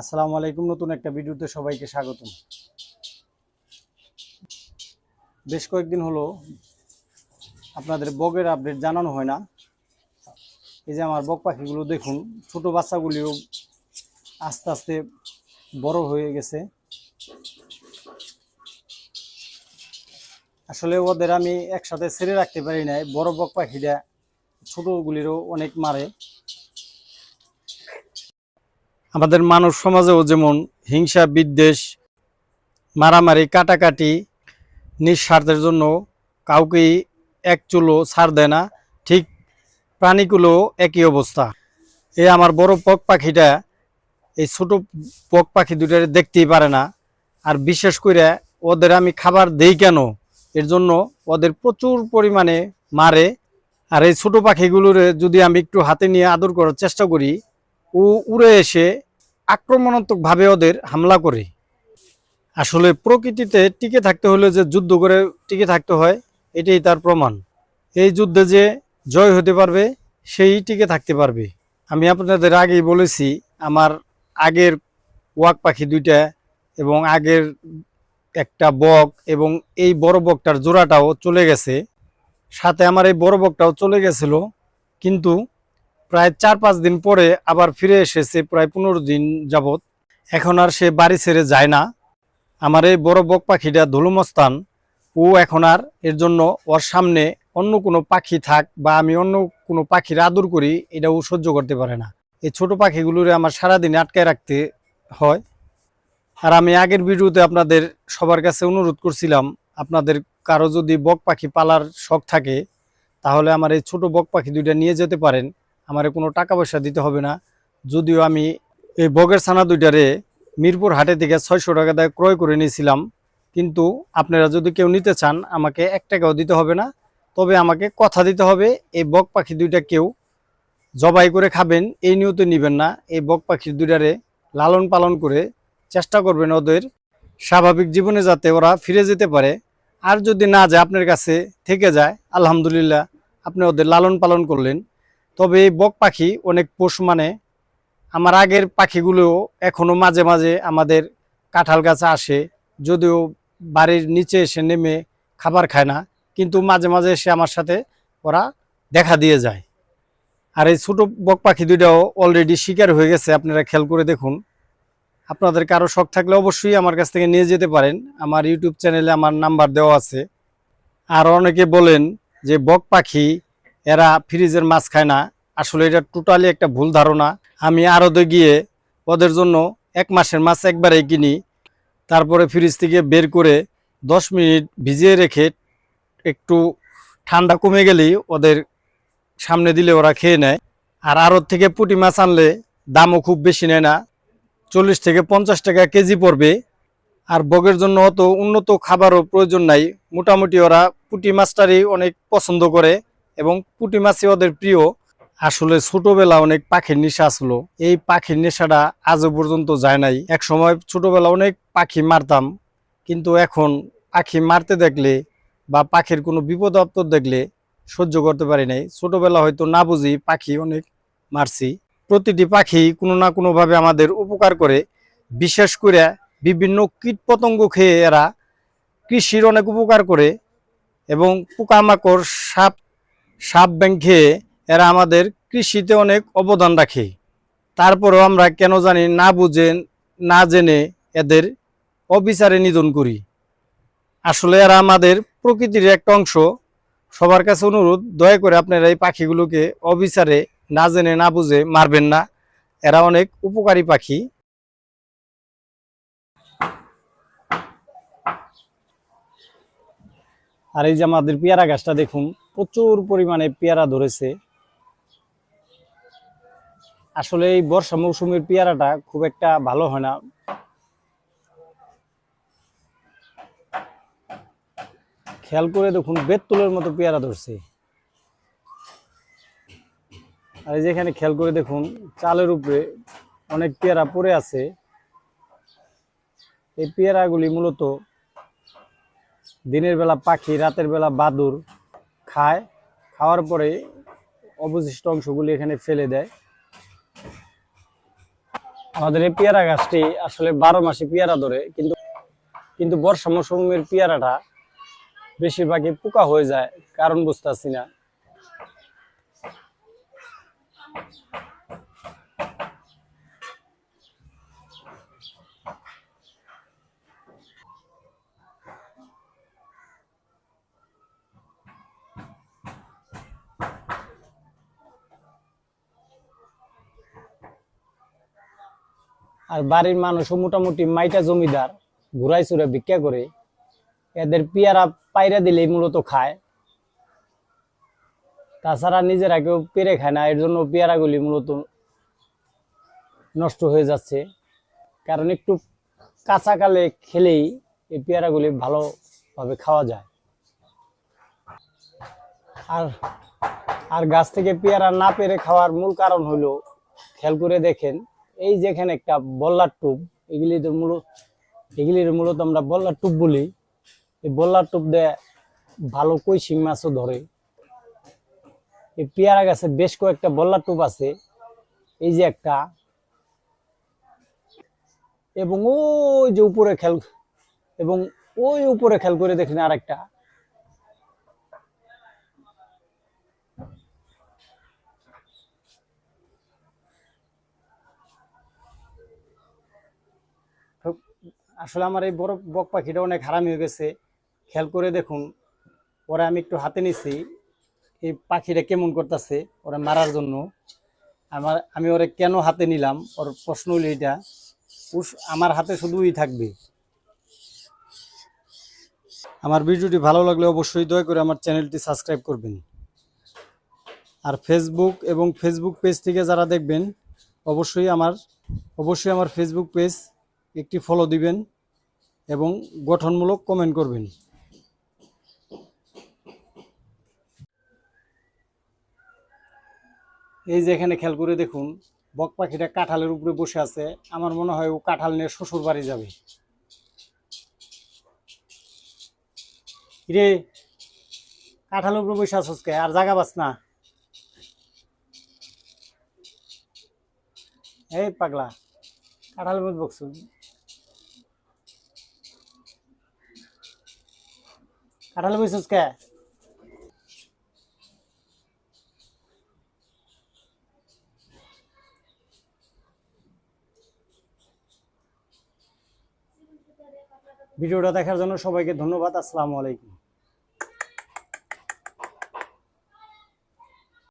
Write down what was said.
আসসালামু আলাইকুম, নতুন একটা ভিডিওতে সবাইকে স্বাগতম। বেশ কয়েকদিন হলো আপনাদের বগের আপডেট জানানো হয় না। এই যে আমার বক পাখিগুলো দেখুন, ছোট বাচ্চাগুলিও আস্তে আস্তে বড় হয়ে গেছে। আসলে ওদের আমি একসাথে ছেড়ে রাখতে পারি নাই, বড় বক পাখিটা ছোটগুলিরও অনেক মারে। আমাদের মানব সমাজেও যেমন হিংসা, বিদ্বেষ, মারামারি, কাটাকাটি নিঃস্বার্থের জন্য কাউকেই এক চুলো ছাড় দেয় না, ঠিক প্রাণীগুলো একই অবস্থা। এ আমার বড় পক পাখিটা, এই ছোট পক পাখি দুটারে দেখতেই পারে না। আর বিশেষ করে ওদের আমি খাবার দেই কেন? এর জন্য ওদের প্রচুর পরিমাণে মারে। আর এই ছোট পাখিগুলোরে যদি আমি একটু হাতে নিয়ে আদর করার চেষ্টা করি ও উড়ে এসে আক্রমণাত্মকভাবে ওদের হামলা করে। আসলে প্রকৃতিতে টিকে থাকতে হলে যে যুদ্ধ করে টিকে থাকতে হয়, এটাই তার প্রমাণ। এই যুদ্ধে যে জয় হতে পারবে, সেই টিকে থাকতে পারবে। আমি আপনাদের আগেই বলেছি, আমার আগের ওয়াক পাখি দুইটা এবং আগের একটা বক এবং এই বড় বকটার জোড়াটাও চলে গেছে। সাথে আমার এই বড় বকটাও চলে গেছিল, কিন্তু প্রায় চার পাঁচ দিন পরে আবার ফিরে এসেছে, প্রায় পনেরো দিন যাবত এখন আর সে বাড়ি ছেড়ে যায় না। আমার এই বড় বক পাখিটা ধুলুমস্তান। ও এখন আর এর জন্য ওর সামনে অন্য কোনো পাখি থাক বা আমি অন্য কোনো পাখির আদর করি, এটা ও সহ্য করতে পারে না। এই ছোট পাখিগুলোরে আমার সারাদিন আটকায় রাখতে হয়। আর আমি আগের ভিডিওতে আপনাদের সবার কাছে অনুরোধ করছিলাম, আপনাদের কারও যদি বক পাখি পালার শখ থাকে, তাহলে আমার এই ছোট বক পাখি দুইটা নিয়ে যেতে পারেন। আমার কোনো টাকা পয়সা দিতে হবে না। যদিও আমি এই বগের ছানা দুইটারে মিরপুর হাটে থেকে ছয়শো টাকা দিয়ে ক্রয় করে নিয়েছিলাম। কিন্তু আপনারা যদি কেউ নিতে চান, আমাকে এক টাকাও দিতে হবে না। তবে আমাকে কথা দিতে হবে, এই বক পাখি দুইটা কেউ জবাই করে খাবেন, এই নিয়তে নেবেন না। এই বক পাখির দুইটারে লালন পালন করে চেষ্টা করবেন ওদের স্বাভাবিক জীবনে যাতে ওরা ফিরে যেতে পারে। আর যদি না যায়, আপনার কাছে থেকে যায়, আলহামদুলিল্লাহ, আপনি ওদের লালন পালন করলেন। তবে এই বক পাখি অনেক পোষ মানে। আমার আগের পাখিগুলোও এখনও মাঝে মাঝে আমাদের কাঁঠাল গাছে আসে, যদিও বাড়ির নিচে এসে নেমে খাবার খায় না, কিন্তু মাঝে মাঝে এসে আমার সাথে ওরা দেখা দিয়ে যায়। আর এই ছোটো বক পাখি দুইটাও অলরেডি শিকার হয়ে গেছে, আপনারা খেয়াল করে দেখুন। আপনাদের কারও শখ থাকলে অবশ্যই আমার কাছ থেকে নিয়ে যেতে পারেন। আমার ইউটিউব চ্যানেলে আমার নাম্বার দেওয়া আছে। আর অনেকে বলেন যে বক পাখি এরা ফ্রিজের মাছ খায় না। আসলে এটা টোটালি একটা ভুল ধারণা। আমি আরদে গিয়ে ওদের জন্য এক মাসের মাছ একবারেই কিনি। তারপরে ফ্রিজ থেকে বের করে দশ মিনিট ভিজিয়ে রেখে একটু ঠান্ডা কমে গেলেই ওদের সামনে দিলে ওরা খেয়ে নেয়। আর আড়ত থেকে পুঁটি মাছ আনলে দামও খুব বেশি নেয় না। চল্লিশ থেকে পঞ্চাশ টাকা কেজি পড়বে। আর বগের জন্য অত উন্নত খাবারও প্রয়োজন নাই। মোটামুটি ওরা পুঁটি মাছটারই অনেক পছন্দ করে। এবং পুঁটি মাছই ওদের প্রিয়। আসলে ছোটবেলা অনেক পাখির নেশা আসলো। এই পাখির নেশাটা আজও পর্যন্ত যায় নাই। এক সময় ছোটবেলা অনেক পাখি মারতাম, কিন্তু এখন পাখি মারতে দেখলে বা পাখির কোনো বিপদ আপদ দেখলে সহ্য করতে পারি নাই। ছোটবেলা হয়তো না বুঝি পাখি অনেক মারছি। প্রতিটি পাখি কোনো না কোনোভাবে আমাদের উপকার করে। বিশেষ করে বিভিন্ন কীট পতঙ্গ খেয়ে এরা কৃষির অনেক উপকার করে এবং পোকামাকড়, সাপ সাপ ব্যাং খেয়ে এরা আমাদের কৃষিতে অনেক অবদান রাখে। তারপরেও আমরা কেন জানি না বুঝে, না জেনে এদের অবিচারে নিধন করি। আসলে এরা আমাদের প্রকৃতির একটা অংশ। সবার কাছে অনুরোধ, দয়া করে আপনারা এই পাখিগুলোকে অবিচারে, না জেনে, না বুঝে মারবেন না। এরা অনেক উপকারী পাখি। আর এই যে আমাদের পেয়ারা গাছটা দেখুন প্রচুর পরিমাণে পেয়ারা ধরেছে। আসলে এই বর্ষা মৌসুমের পেয়ারাটা খুব একটা ভালো হয় না। খেয়াল করে দেখুন বেতুলের মতো পেয়ারা ধরছে। আর এই যেখানে খেয়াল করে দেখুন, চালের উপরে অনেক পেয়ারা পড়ে আছে। এই পেয়ারাগুলি মূলত দিনের বেলা পাখি, রাতের বেলা বাদুর খায়, খাওয়ার পরে অবশিষ্ট অংশগুলি এখানে ফেলে দেয়। আমাদের এই পেয়ারা গাছটি আসলে বারো মাসে পেয়ারা ধরে, কিন্তু কিন্তু বর্ষা মৌসুমের পেয়ারাটা বেশিরভাগই পোকা হয়ে যায়, কারণ বুঝতেছি না। আর বাড়ির মানুষও মোটামুটি মাইটা জমিদার, ঘুরাই চুরে ভিক্ষা করে, এদের পেয়ারা পায়রা দিলেই মূলত খায়। তাছাড়া নিজেরা কেউ পেরে খায় না, এর জন্য পেয়ারাগুলি মূলত নষ্ট হয়ে যাচ্ছে। কারণ একটু কাঁচাকালে খেলেই এই পেয়ারাগুলি ভালোভাবে খাওয়া যায়। আর আর গাছ থেকে পেয়ারা না পেরে খাওয়ার মূল কারণ হলো, খেয়াল করে দেখেন এই যেখানে একটা বল্লার টুপ, এগুলি মূলত এগুলির মূলত আমরা বল্লার টুপ বলি। এই বল্লার টুপ দিয়ে ভালো কই শিং মাছও ধরে। এই পেয়ারা গাছে বেশ কয়েকটা বল্লার টুপ আছে। এই যে একটা। এবং ওই যে উপরে খেল এবং ওই উপরে খেল করে দেখেন আর একটা তো আসলে আমার এই বড় বক পাখিটা অনেক হারামি হয়ে গেছে। খেয়াল করে দেখুন, ওরা আমি একটু হাতে নিছি, এই পাখিটা কেমন করতেছে, ওরা মারার জন্য। আমার, আমি ওরে কেন হাতে নিলাম? ওর প্রশ্ন হলো এটা আমার হাতে শুধুই থাকবে। আমার ভিডিওটি ভালো লাগলে অবশ্যই দয়া করে আমার চ্যানেলটি সাবস্ক্রাইব করবেন। আর ফেসবুক এবং ফেসবুক পেজ থেকে যারা দেখবেন, অবশ্যই আমার অবশ্যই আমার ফেসবুক পেজ একটি ফলো দিবেন এবং গঠনমূলক কমেন্ট করবেন। এই যে এখানে খেয়াল করে দেখুন, বক পাখিটা কাঁঠালের উপরে বসে আছে। আমার মনে হয় ও কাঁঠাল নিয়ে শ্বশুর বাড়ি যাবে। রে কাঁঠালের উপরে বসে আছিস কে? আর জায়গা পাস না। এই পাগলা, কাঁঠালের মধ্যে বকছু? কাঁঠালে বসছিস কে? ভিডিওটা দেখার জন্য সবাইকে ধন্যবাদ আসসালামু আলাইকুম।